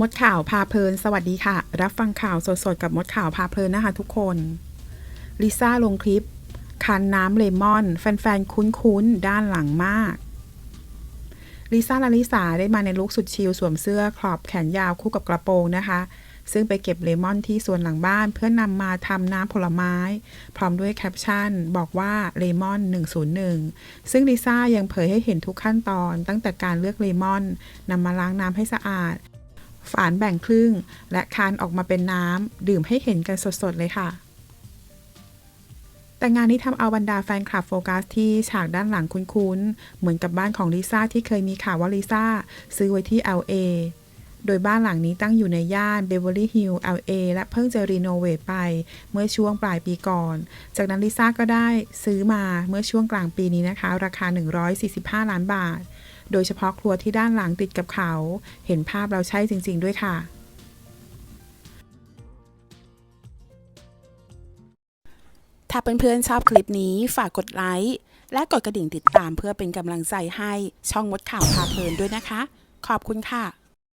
มดข่าวพาเพลิน สวัสดีค่ะ รับฟังข่าวสดๆ กับมดข่าวพาเพลินนะคะทุกคน ลิซ่าลงคลิป คันน้ำเลมอน แฟนๆ คุ้นๆ ด้านหลังมาก ลิซ่าและลิสาได้มาในลุคสุดชิลสวมเสื้อครอบแขนยาวคู่กับกระโปรงนะคะ ซึ่งไปเก็บเลมอนที่สวนหลังบ้านเพื่อนำมาทำน้ำผลไม้ พร้อมด้วยแคปชั่น บอกว่าเลมอน 101 ซึ่งลิซ่ายังเผยให้เห็นทุกขั้นตอนตั้งแต่การเลือกเลมอนนำมาล้างน้ำให้สะอาด ฝานแบ่งครึ่ง และคานออกมาเป็นน้ำดื่มให้เห็นกันสดๆเลยค่ะ แต่งานนี้ทำเอาบรรดาแฟนคลับโฟกัสที่ฉากด้านหลังคุ้นๆ เหมือนกับบ้านของลิซ่าที่เคยมีข่าวว่าลิซ่าซื้อไว้ที่ LA โดยบ้านหลังนี้ตั้งอยู่ในย่านเบเวอร์ลี่ฮิลล์ LA และเพิ่งจะรีโนเวทไปเมื่อช่วงปลายปีก่อน จากนั้นลิซ่าก็ได้ซื้อมาเมื่อช่วงกลางปีนี้นะคะ ราคา 145 ล้านบาท โดยเฉพาะครัวที่ด้านหลังติดกับเขา เห็นภาพเราใช่จริง ๆ ด้วยค่ะถ้าเพื่อนๆชอบคลิปนี้ฝากกดไลค์และกดกระดิ่งติดตามเพื่อเป็นกำลังใจให้ช่องมดข่าวพาเพลินด้วยนะคะ ขอบคุณค่ะ